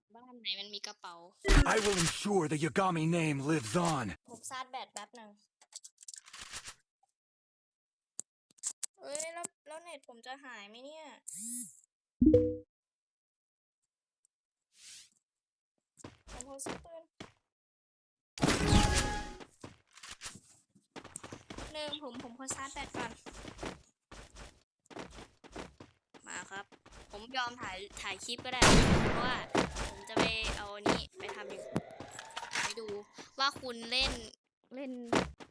ดบ้านไหนมันมีกระเป๋า I will ensure the Yagami name lives on. ผมซาร์จแบตแป๊บหนึ่งเอ้ยแล้วแล้วเน็ตผมจะหายไหมเนี่ย ผมโพสต์ปืนหนึ่งผมผมขอชาร์จแบตก่อน มาครับ ผมยอมถ่ายถ่ายคลิปก็ได้ เพราะว่า ว่าคุณเล่นเล่น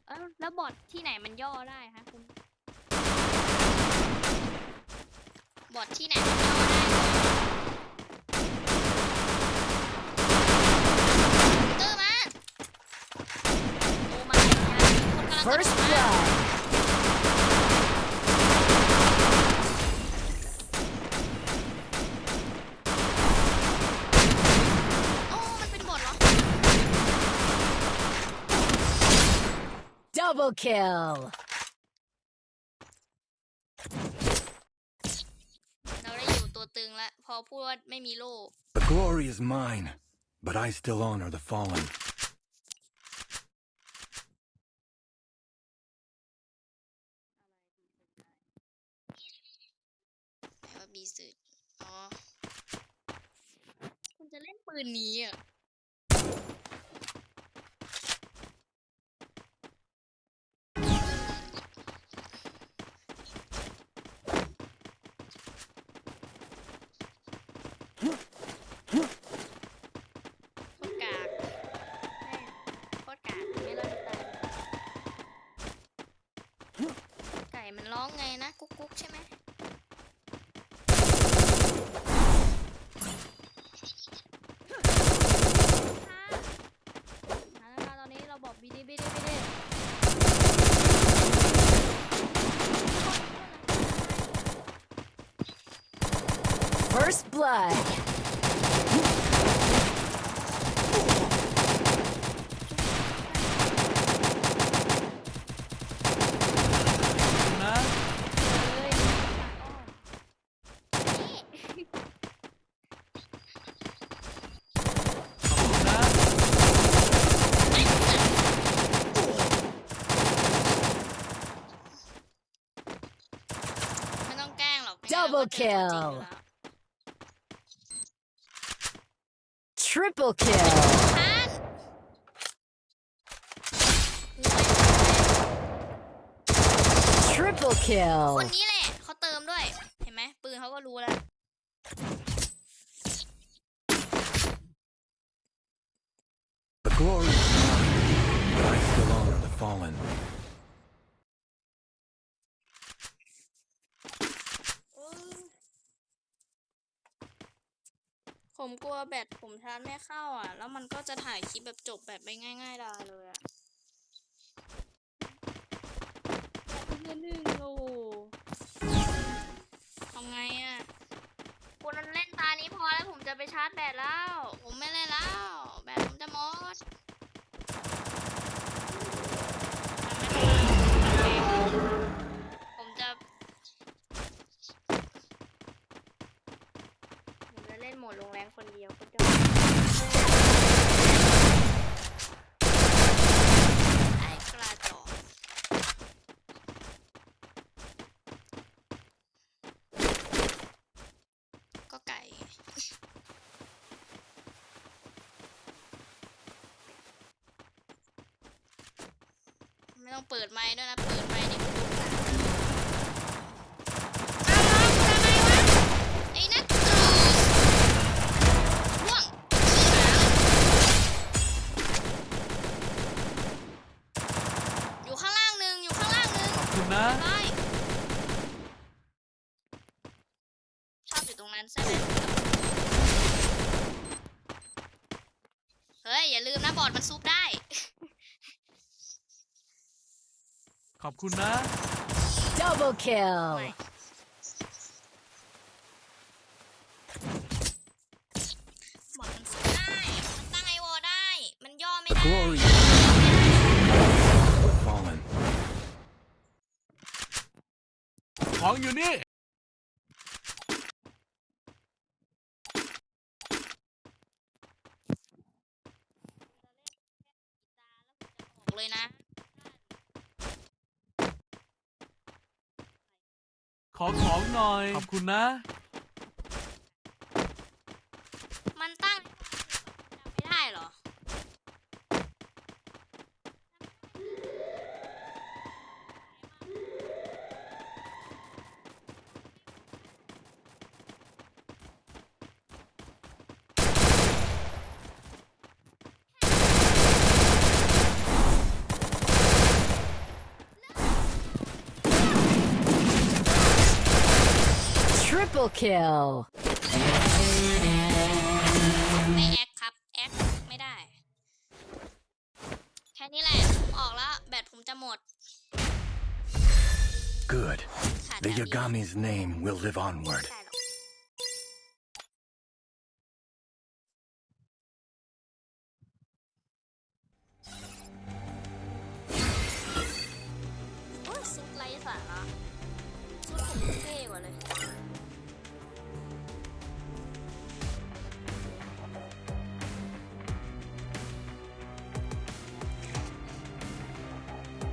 เอ้าแล้วบอทที่ไหนมันย่อได้คะคุณบอทที่ไหนมันย่อได้เตอร์มาโอ้มาคนกำลังกระโด First ดมา blood. โอ้มันเป็นบอทเหรอ Double kill. เราได้อยู่ตัวตึงแล้วพอพูดว่าไม่มีโล่ The glory is mine, but I still honor the fallen. ไหนว่าบีสืดอ๋อคุณจะเล่นปืนนี้อะ งนะกุ๊กใช่ไหมค่ะสถานการณ์ตอนนี้เราบอกบิดีบิดีบิดี First blood. Double ยังไงเราก็เจอตัวจริงอยู่ kill แล้ว Triple kill. ท่าน Triple ค kill. นนี้แหละเขาเติมด้วย เห็นไหมปืนเขาก็รู้แล้ว The glory is mine, but I still honor the fallen. ผมกลัวแบตผมชาร์จไม่เข้าอะ แล้วมันก็จะถ่ายคลิปแบบจบแบบไปง่ายๆได้เลยอะแบตเงินหนึ่งโอ้โหทำไงอะคุณเล่นตานี้พอแล้วผมจะไปชาร์จแบตแล้ว ผมไม่เล่นแล้ว แบตผมจะหมด เดียวก็จะไอ้กระจอกก็ไก่ไม่ต้องเปิดไม้ด้วยนะ เปิดไม้ นึ่งขอบคุณนะไปชอบอยู่ตรงนั้นใช่ไหมเฮ้ย อย่าลืมนะบอร์ดมันซุปได้ ขอบคุณนะ Double kill. ไม่บอร์ดมันซุปได้ มันตั้งไอวอลได้ มันย่อไม่ The ได้ ของอยู่นี่เลยนะ ขอของหน่อย ขอบคุณนะ Triple kill. ไม่แอคครับ แอคไม่ได้ แค่นี้แหละ ผมออกแล้ว แบตผมจะหมด Good. ขาด The แบบนี้ Yagami's name will live onward.